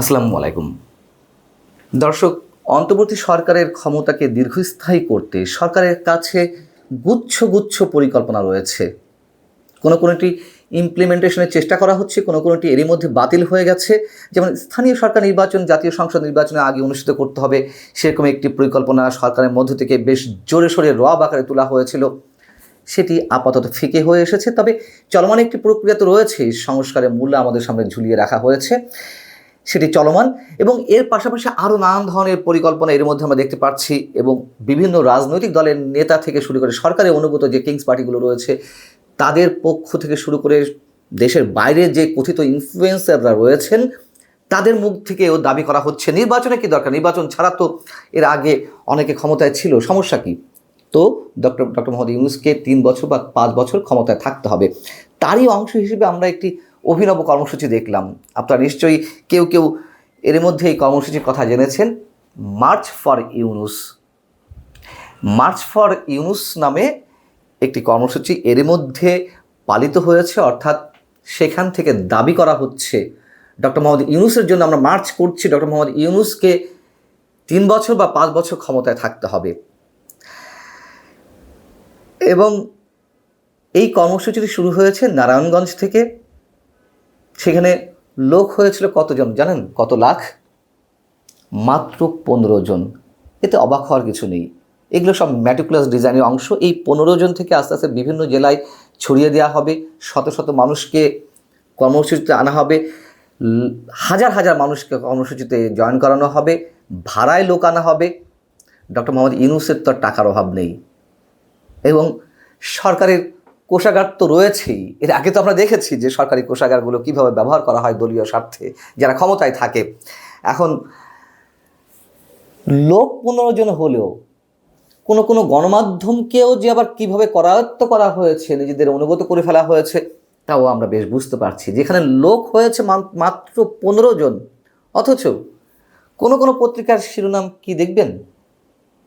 আসসালামু আলাইকুম। দর্শক, অন্তর্বর্তী সরকারের ক্ষমতাকে দীর্ঘস্থায়ী করতে সরকারের কাছে গুচ্ছ গুচ্ছ পরিকল্পনা রয়েছে। কোনো কোনোটি ইমপ্লিমেন্টেশনের চেষ্টা করা হচ্ছে, কোনো কোনোটি এরই মধ্যে বাতিল হয়ে গেছে। যেমন স্থানীয় সরকার নির্বাচন, জাতীয় সংসদ নির্বাচনের আগে অনুষ্ঠিত করতে হবে, সেরকম একটি পরিকল্পনা সরকারের মধ্য থেকে বেশ জোরে সোরে রব আকারে তোলা হয়েছিল। সেটি আপাতত ফিকে হয়ে এসেছে, তবে চলমান একটি প্রক্রিয়া তো রয়েছে, সংস্কারের মূল্য আমাদের সামনে ঝুলিয়ে রাখা হয়েছে। সেটি চলমান এবং এর পাশাপাশি আরও নানান ধরনের পরিকল্পনা এর মধ্যে আমরা দেখতে পাচ্ছি এবং বিভিন্ন রাজনৈতিক দলের নেতা থেকে শুরু করে সরকারের অনুগত যে কিংস পার্টিগুলো রয়েছে, তাদের পক্ষ থেকে শুরু করে দেশের বাইরে যে কথিত ইনফ্লুয়েন্সাররা রয়েছেন, তাদের মুখ থেকেও দাবি করা হচ্ছে নির্বাচনে কি দরকার? নির্বাচন ছাড়া তো এর আগে অনেকে ক্ষমতায় ছিল, সমস্যা কি? তো ডক্টর ডক্টর মোহাম্মদ ইউনুসকে তিন বছর বা পাঁচ বছর ক্ষমতায় থাকতে হবে। তারই অংশ হিসেবে আমরা একটি অভিনব কর্মসূচি দেখলাম। আপনারা নিশ্চয়ই কেউ কেউ এর মধ্যে এই কর্মসূচির কথা জেনেছেন। March for Yunus. March for Yunus নামে একটি কর্মসূচি এর মধ্যে পালিত হয়েছে, অর্থাৎ সেখান থেকে দাবি করা হচ্ছে ডক্টর মোহাম্মদ ইউনুসের জন্য। আমরা মার্চ করছি, ডক্টর মোহাম্মদ ইউনুসকে তিন বছর বা পাঁচ বছর ক্ষমতায় থাকতে হবে। এবং এই কর্মসূচিটি শুরু হয়েছে নারায়ণগঞ্জ থেকে। সেখানে লোক হয়েছিল কতজন জানেন? কত লাখ? মাত্র পনেরো জন। এতে অবাক হওয়ার কিছু নেই। এগুলো সব ম্যাটিকুলাস ডিজাইনের অংশ। এই পনেরো জন থেকে আস্তে আস্তে বিভিন্ন জেলায় ছড়িয়ে দেওয়া হবে। শত শত মানুষকে কর্মসূচিতে আনা হবে। হাজার হাজার মানুষকে কর্মসূচিতে জয়েন করানো হবে। ভাড়ায় লোক আনা হবে। ডক্টর মোহাম্মদ ইউনুসের তো টাকার অভাব নেই। এবং সরকারের কোষাগার তো রয়েছেই। এর আগে তো আমরা দেখেছি যে সরকারি কোষাগারগুলো কীভাবে ব্যবহার করা হয় দলীয় স্বার্থে, যারা ক্ষমতায় থাকে। এখন লোক পনেরো জন হলেও কোনো কোনো গণমাধ্যমকেও যে আবার কীভাবে করায়ত্ত করা হয়েছে, নিজেদের অনুগত করে ফেলা হয়েছে, তাও আমরা বেশ বুঝতে পারছি। যেখানে লোক হয়েছে মাত্র পনেরো জন, অথচ কোনো কোনো পত্রিকার শিরোনাম কি দেখবেন?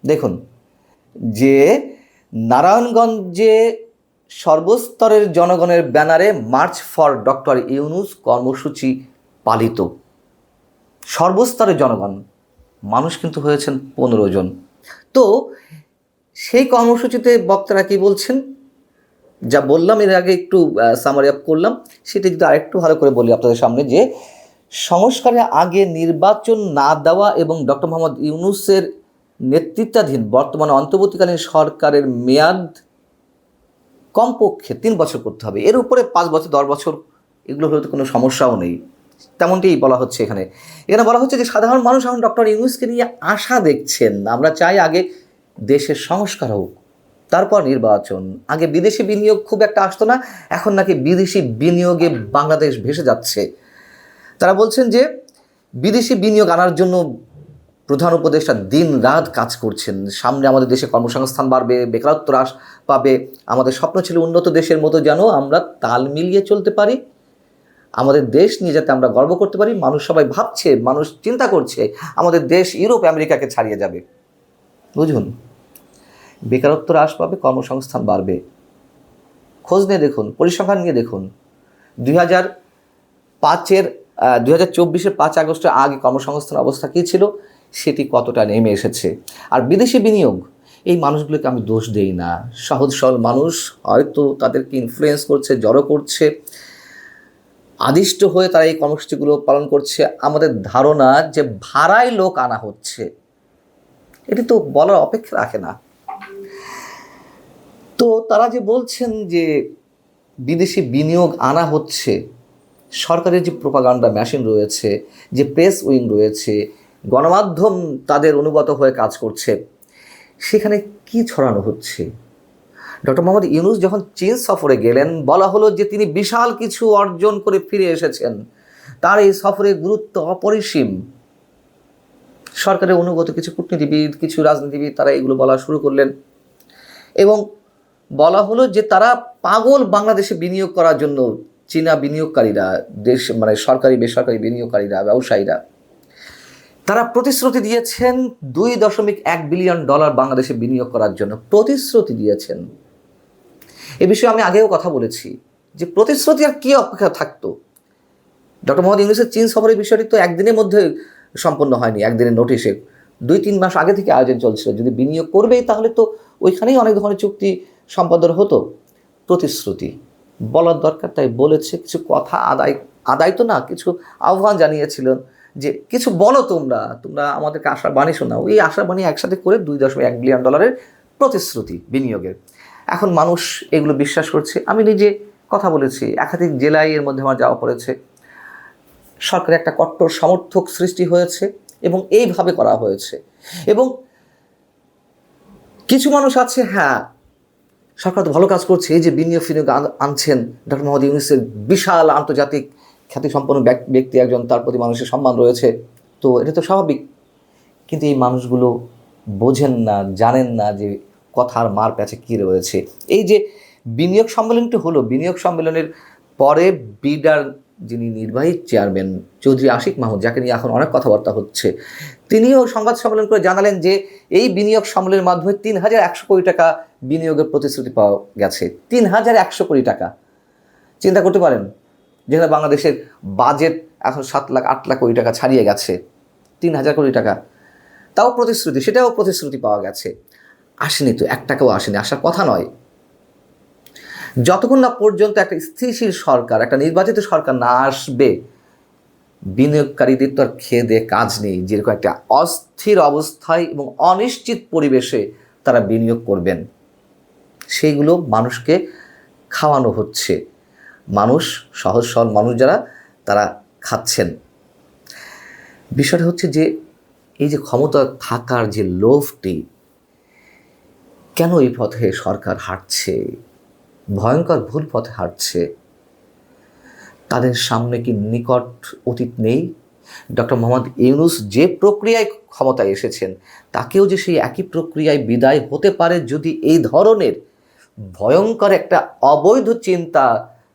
দেখুন, যে নারায়ণগঞ্জে সর্বস্তরের জনগণের ব্যানারে মার্চ ফর ডক্টর ইউনুস কর্মসূচি পালিত। সর্বস্তরের জনগণ, মানুষ কিন্তু হয়েছেন পনেরো জন। তো সেই কর্মসূচিতে বক্তারা কি বলছেন? যা বললাম, এর আগে একটু সামারি আপ করলাম, সেটা যদি আরেকটু ভালো করে বলি আপনাদের সামনে যে সংস্কারের আগে নির্বাচন না দেওয়া এবং ডক্টর মোহাম্মদ ইউনুসের নেতৃত্বাধীন বর্তমানে অন্তর্বর্তীকালীন সরকারের মেয়াদ কমপক্ষে তিন বছর করতে হবে। এর উপরে পাঁচ বছর, দশ বছর এগুলো হলে তো কোনো সমস্যাও নেই। তেমনটাই বলা হচ্ছে এখানে। এখানে বলা হচ্ছে যে সাধারণ মানুষ এখন ডক্টর ইউনুসকে নিয়ে আশা দেখছেন। আমরা চাই আগে দেশের সংস্কার হোক, তারপর নির্বাচন। আগে বিদেশি বিনিয়োগ খুব একটা আসতো না, এখন নাকি বিদেশি বিনিয়োগে বাংলাদেশ ভেসে যাচ্ছে। তারা বলছেন যে বিদেশি বিনিয়োগ আনার জন্য প্রধান উপদেষ্টা দিন রাত কাজ করছেন। সামনে আমাদের দেশে কর্মসংস্থান বাড়বে, বেকারত্ব হ্রাস পাবে। আমাদের স্বপ্ন ছিল উন্নত দেশের মতো যেন আমরা তাল মিলিয়ে চলতে পারি। আমাদের দেশ নিয়ে যাতে আমরা গর্ব করতে পারি, মানুষ সবাই ভাবছে, মানুষ চিন্তা করছে, আমাদের দেশ ইউরোপ, আমেরিকাকে ছাড়িয়ে যাবে। বুঝুন, বেকারত্ব হ্রাস পাবে, কর্মসংস্থান বাড়বে। খোঁজ নিয়ে দেখুন, পরিসংখ্যান নিয়ে দেখুন। দুই হাজার পাঁচের দুই হাজার চব্বিশের পাঁচ আগস্টের আগে কর্মসংস্থান অবস্থা কী ছিল? সেটি কতটা নেমে এসেছে। আর বিদেশি বিনিয়োগ, এই মানুষগুলোকে আমি দোষ দেই না। সহজ সরল মানুষ হয়তো তাদেরকে ইনফ্লুয়েন্স করছে, জড়ো করছে। আদিষ্ট হয়ে তারা এই কর্মসূচিগুলো পালন করছে। আমাদের ধারণা যে ভাড়ায় লোক আনা হচ্ছে, এটি তো বলার অপেক্ষা রাখে না। তো তারা যে বলছেন যে বিদেশি বিনিয়োগ আনা হচ্ছে, সরকারের যে প্রোপাগান্ডা মেশিন রয়েছে, যে প্রেস উইং রয়েছে গণমাধ্যম তাদের অনুগত হয়ে কাজ করছে। সেখানে কি ছড়ানো হচ্ছে? ডক্টর মোহাম্মদ ইউনুস যখন চীন সফরে গেলেন, বলা হলো যে তিনি বিশাল কিছু অর্জন করে ফিরে এসেছেন। তার এই সফরের গুরুত্ব অপরিসীম। সরকারের অনুগত কিছু কূটনীতিবিদ, কিছু রাজনীতিবিদ তারা এগুলো বলা শুরু করলেন এবং বলা হলো যে তারা পাগল বাংলাদেশে বিনিয়োগ করার জন্য চীনা বিনিয়োগকারীরা, দেশ মানে সরকারি, বেসরকারি বিনিয়োগকারীরা, ব্যবসায়ীরা তারা প্রতিশ্রুতি দিয়েছেন দুই দশমিক এক বিলিয়ন ডলার বাংলাদেশে বিনিয়োগ করার জন্য। প্রতিশ্রুতি দিয়েছেন। এ বিষয়ে আমি আগেও কথা বলেছি যে প্রতিশ্রুতি আর কি অপেক্ষা থাকতো? ডক্টর মোহাম্মদ ইউনুসের চীন সফরের বিষয়টি তো একদিনের মধ্যে সম্পন্ন হয়নি, একদিনের নোটিশে। দুই তিন মাস আগে থেকে আয়োজন চলছিল। যদি বিনিয়োগ করবেই তাহলে তো ওইখানেই অনেক ধরনের চুক্তি সম্পাদন হতো। প্রতিশ্রুতি বলার দরকার, তাই বলেছে। কিছু কথা আদায় আদায় তো না, কিছু আহ্বান জানিয়েছিলেন। যে কিছু বলো তোমরা তোমরা আমাদেরকে আশার বাণী শোনাও। এই আশার বাণী একসাথে করে দুই দশমিক এক বিলিয়ন ডলারের প্রতিশ্রুতি বিনিয়োগের। এখন মানুষ এগুলো বিশ্বাস করছে। আমি নিজে কথা বলেছি, একাধিক জেলায় এর মধ্যে আমার যাওয়া পড়েছে। সরকারের একটা কট্টর সমর্থক সৃষ্টি হয়েছে এবং এইভাবে করা হয়েছে। এবং কিছু মানুষ আছে হ্যাঁ সরকার তো ভালো কাজ করছে। এই যে বিনিয়োগ ফিনিয়োগ আনছেন ডক্টর মোহাম্মদ ইউনিসের বিশাল আন্তর্জাতিক খ্যাতিসম্পন্ন ব্যক- ব্যক্তি একজন, তার প্রতি মানুষের সম্মান রয়েছে। তো এটা তো স্বাভাবিক। কিন্তু এই মানুষগুলো বোঝেন না, জানেন না যে কথার মার প্যাচে কী রয়েছে। এই যে বিনিয়োগ সম্মেলনটি হলো, বিনিয়োগ সম্মেলনের পরে বিডার যিনি নির্বাহী চেয়ারম্যান চৌধুরী আশিক মাহমুদ, যাকে নিয়ে এখন অনেক কথাবার্তা হচ্ছে, তিনিও সংবাদ সম্মেলন করে জানালেন যে এই বিনিয়োগ সম্মেলনের মাধ্যমে তিন হাজার একশো কোটি টাকা বিনিয়োগের প্রতিশ্রুতি পাওয়া গেছে। তিন হাজার একশো কোটি টাকা। চিন্তা করতে পারেন যেখানে বাংলাদেশের বাজেট এখন সাত লাখ, আট লাখ কোটি টাকা ছাড়িয়ে গেছে, তিন হাজার কোটি টাকা। তাও প্রতিশ্রুতি, সেটাও প্রতিশ্রুতি পাওয়া গেছে। আসেনি তো এক টাকাও আসেনি, আসার কথা নয়। যতক্ষণ না পর্যন্ত একটা স্থিতিশীল সরকার, একটা নির্বাচিত সরকার না আসবে বিনিয়োগকারীদের তো আর খেয়ে দিয়ে কাজ নেই, যেরকম একটা অস্থির অবস্থায় এবং অনিশ্চিত পরিবেশে তারা বিনিয়োগ করবেন। সেইগুলো মানুষকে খাওয়ানো হচ্ছে। মানুষ, সহজ সরল মানুষ যারা, তারা খাচ্ছেন। বিষয়টা হচ্ছে যে, এই যে ক্ষমতা থাকার যে লোভটি, কেন এই পথে সরকার হাঁটছে? ভয়ঙ্কর ভুল পথে হাঁটছে। তাদের সামনে কি নিকট অতীত নেই? ডক্টর মোহাম্মদ ইউনুস যে প্রক্রিয়ায় ক্ষমতায় এসেছেন, তাকেও যে সেই একই প্রক্রিয়ায় বিদায় হতে পারে যদি এই ধরনের ভয়ঙ্কর একটা অবৈধ চিন্তা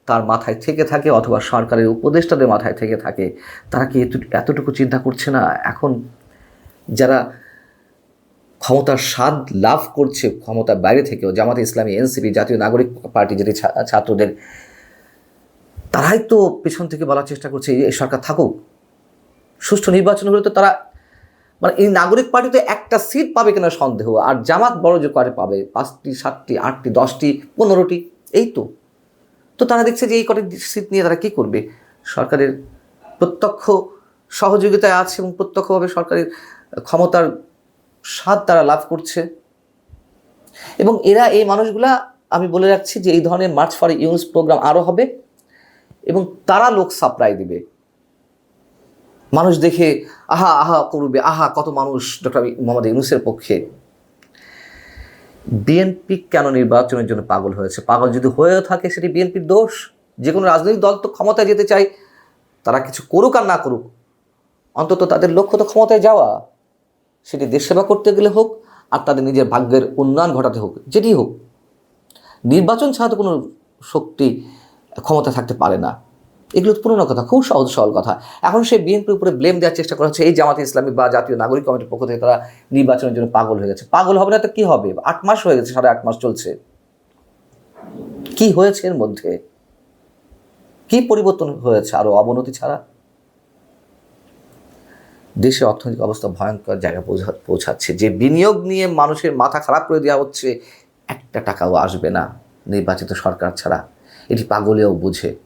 তার মাথায় থেকে থাকে অথবা সরকারের উপদেষ্টাদের মাথায় থেকে থাকে, তারা কি এতটু- এতটুকু চিন্তা করছে না? এখন যারা ক্ষমতার স্বাদ লাভ করছে, ক্ষমতার বাইরে থেকেও, জামাতে ইসলামী, এনসিপি, জাতীয় নাগরিক পার্টি যেটি ছাত্রদের, তারাই তো পেছন থেকে বলার চেষ্টা করছে এই সরকার থাকুক। সুষ্ঠু নির্বাচন হলে তো তারা মানে এই নাগরিক পার্টিতে একটা সিট পাবে কিনা সন্দেহ, আর জামাত বড় যে করে পাবে, পাঁচটি, সাতটি, আটটি, দশটি, পনেরোটি, এই তো। তো তারা দেখছে যে এই কটি সিট নিয়ে তারা কী করবে? সরকারের প্রত্যক্ষ সহযোগিতায় আছে এবং প্রত্যক্ষভাবে সরকারের ক্ষমতার স্বাদ তারা লাভ করছে। এবং এরা, এই মানুষগুলা, আমি বলে রাখছি যে এই ধরনের মার্চ ফর ইউনুস প্রোগ্রাম আরও হবে এবং তারা লোক সাপ্লাই দিবে। মানুষ দেখে, আহা আহা করবে, আহা, কত মানুষ ডক্টর মোহাম্মদ ইউনুসের পক্ষে। বিএনপি কেন নির্বাচনের জন্য পাগল হয়েছে? পাগল যদি হয়েও থাকে, সেটি বিএনপির দোষ। যে কোনো রাজনৈতিক দল তো ক্ষমতায় যেতে চায়, তারা কিছু করুক আর না করুক, অন্তত তাদের লক্ষ্য তো ক্ষমতায় যাওয়া। সেটি দেশ সেবা করতে গেলে হোক, আর তাদের নিজের ভাগ্যের উন্নয়ন ঘটাতে হোক, যেটি হোক। নির্বাচন ছাড়া তো কোনো শক্তি ক্ষমতা থাকতে পারে না। এগুলো পুরোনো কথা, খুব সহজ সরল কথা। এখন সে বিএনপির উপরে ব্লেম দেওয়ার চেষ্টা করা হচ্ছে, এই জামাতে ইসলামী বা জাতীয় নাগরিক কমিটির পক্ষ থেকে তারা নির্বাচনের জন্য পাগল হয়ে গেছে। পাগল হবে না তো কি হবে? আট মাস হয়ে গেছে, সাড়ে আট মাস চলছে। কি হয়েছে এর মধ্যে? কি পরিবর্তন হয়েছে? আরও অবনতি ছাড়া? দেশের অর্থনৈতিক অবস্থা ভয়ঙ্কর জায়গায় পৌঁছা- পৌঁছাচ্ছে। যে বিনিয়োগ নিয়ে মানুষের মাথা খারাপ করে দেওয়া হচ্ছে, একটা টাকাও আসবে না নির্বাচিত সরকার ছাড়া। এটি পাগলেও বুঝে।